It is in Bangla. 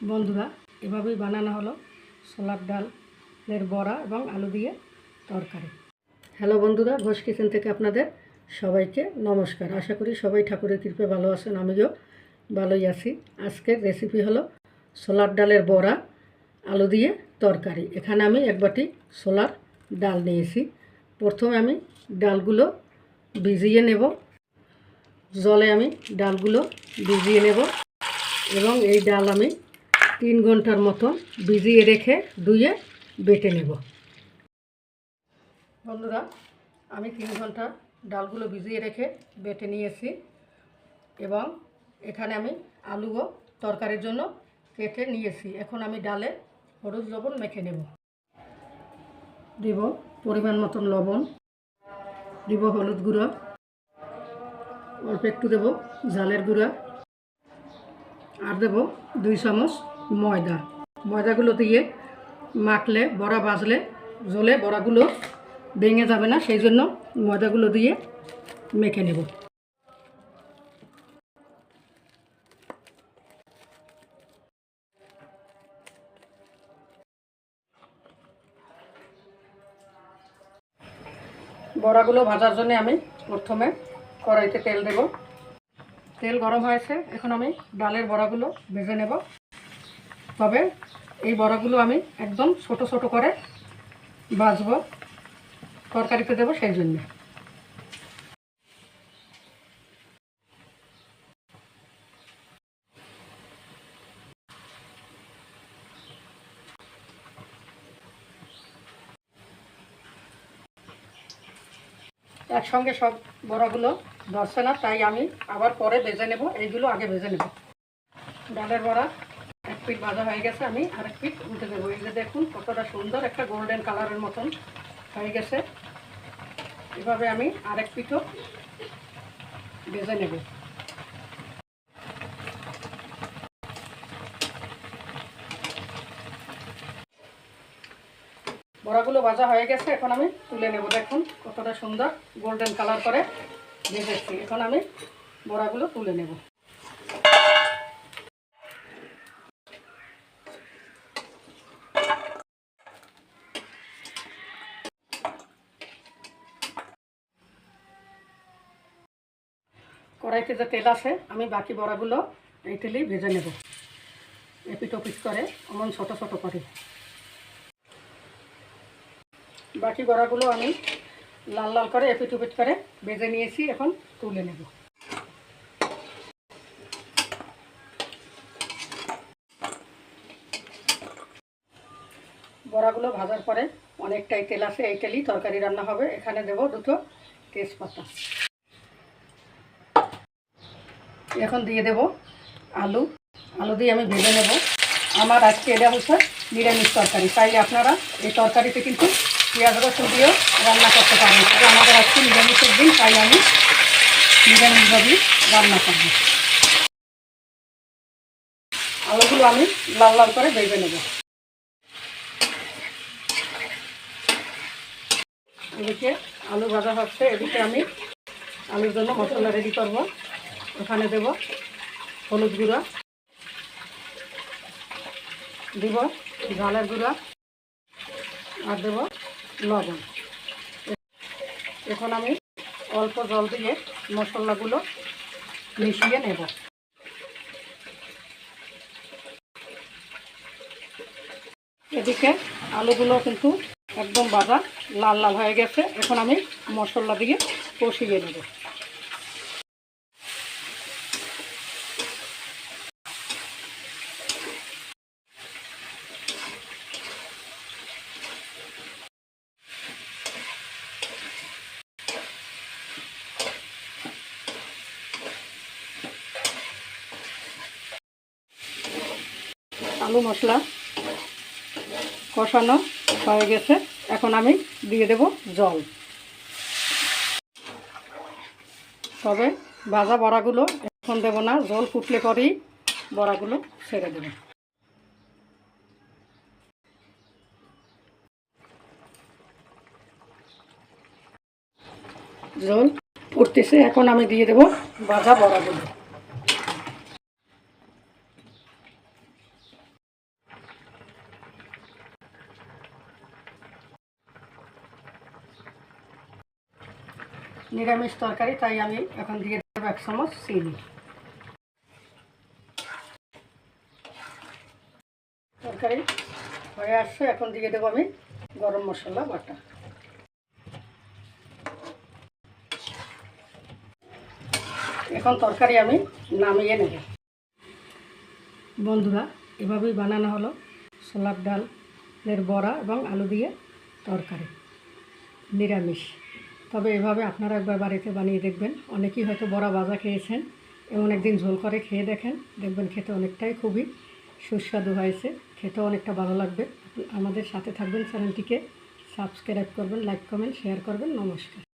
বন্ধুরা, এভাবেই বানানো হলো ছোলার ডালের বড়া এবং আলু দিয়ে তরকারি। হ্যালো বন্ধুরা, ঘোষ কিচেন থেকে আপনাদের সবাইকে নমস্কার। আশা করি সবাই ঠাকুরের কৃপে ভালো আছেন, আমিও ভালোই আছি। আজকের রেসিপি হলো ছোলার ডালের বড়া, আলু দিয়ে তরকারি। এখানে আমি এক বাটি ছোলার ডাল নিয়েছি। প্রথমে আমি ডালগুলো ভিজিয়ে নেব। জলে আমি ডালগুলো ভিজিয়ে নেব এবং এই ডাল আমি তিন ঘণ্টার মতো ভিজিয়ে রেখে ধুয়ে বেটে নেব। বন্ধুরা, আমি তিন ঘণ্টা ডালগুলো ভিজিয়ে রেখে বেটে নিয়েছি এবং এখানে আমি আলুও তরকারির জন্য কেটে নিয়েছি। এখন আমি ডালে হলুদ লবণ মেখে নেব। দিব পরিমাণ মতন লবণ, দিব হলুদ গুঁড়ো, অল্প একটু দেব জালের গুঁড়া, আর দেব দুই চামচ ময়দা। ময়দাগুলো দিয়ে মাখলে, বড়া বাজলে জলে বড়াগুলো ভেঙে যাবে না, সেই জন্য ময়দাগুলো দিয়ে মেখে নেব। বড়াগুলো ভাজার জন্য আমি প্রথমে কড়াইতে তেল দেব। তেল গরম হয়েছে, এখন আমি ডালের বড়াগুলো ভেজে নেব। তবে এই বড়াগুলো আমি একদম ছোট ছোট করে ভাজবো, তরকারিতে দেবো সেই জন্য। একসঙ্গে সব বড়াগুলো ধরছে না, তাই আমি আবার পরে ভেজে নেব, এইগুলো আগে ভেজে নেব। ডালের বড়া পিঠ ভাজা হয়ে গেছে আমি, আরেক পিঠ উঠে দেবো। এই যে দেখুন, কতটা সুন্দর একটা গোল্ডেন কালারের মতন হয়ে গেছে। এভাবে আমি আরেক পিঠও ভেজে নেব। বড়াগুলো ভাজা হয়ে গেছে, এখন আমি তুলে নেব। দেখুন, কতটা সুন্দর গোল্ডেন কালার করে ভেজেছি এখন আমি বড়াগুলো তুলে নেব। কড়াইতে যে তেল আছে, আমি বাকি বড়াগুলো এই তেলেই ভেজে নেব। এপিট ওপিট করে, অমন ছোটো ছোটো করে। বাকি বড়াগুলো আমি লাল লাল করে এপিট করে ভেজে নিয়েছি, এখন তুলে নেব। বড়াগুলো ভাজার পরে অনেকটাই তেল আছে এই তেলই তরকারি রান্না হবে। এখানে দেব দুটো তেজপাতা। এখন দিয়ে দেব আলু। আলু দিয়ে আমি ভেজে নেব। আমার আজকে এটা হচ্ছে নিরামিষ তরকারি। চাইলে আপনারা এই তরকারিতে কিন্তু পেঁয়াজ রসুন দিয়েও রান্না করতে পারেন। আমাদের আজকে নিরামিষের দিন, তাই আমি নিরামিষভাবেই রান্না করব। আলুগুলো আমি লাল লাল করে ভেজে নেব। এদিকে আলু ভাজা হচ্ছে। এদিকে আমি আলুর জন্য মশলা রেডি করব। ওখানে দেব হলুদ গুঁড়া। দিব ঝালের গুঁড়া আর দেব লবণ। এখন আমি অল্প জল দিয়ে মশলাগুলো মিশিয়ে নেব। এদিকে আলুগুলো কিন্তু একদম বাজা, লাল লাল হয়ে গেছে। এখন আমি মশলা দিয়ে কষিয়ে নেব। আলু মশলা কষানো হয়ে গেছে। এখন আমি দিয়ে দেব জল। তবে ভাজা বড়াগুলো এখন দেব না, জল ফুটলে পরেই বড়াগুলো ছেড়ে দেব। জল ফুটতেছে, এখন আমি দিয়ে দেব ভাজা বড়াগুলো। নিরামিষ তরকারি, তাই আমি এখন দিয়ে দেবো এক চামচ চিনি। তরকারি হয়ে আসছে, এখন দিয়ে দেবো আমি গরম মশলা বাটা। এখন তরকারি আমি নামিয়ে নেব। বন্ধুরা, এভাবেই বানানো হলো ছোলার ডাল, এর বড়া এবং আলু দিয়ে তরকারি। নিরামিষ। তবে এভাবে আপনারা একবার বাড়িতে বানিয়ে দেখবেন। অনেকেই হয়তো বড়া ভাজা খেয়েছেন, এমন একদিন ঝোল করে খেয়ে দেখেন। দেখবেন খেতে অনেকটাই খুবই সুস্বাদু হয়েছে। খেতেও অনেকটা ভালো লাগবে। আমাদের সাথে থাকবেন চ্যানেলটিকে সাবস্ক্রাইব করবেন, লাইক, কমেন্ট, শেয়ার করবেন। নমস্কার।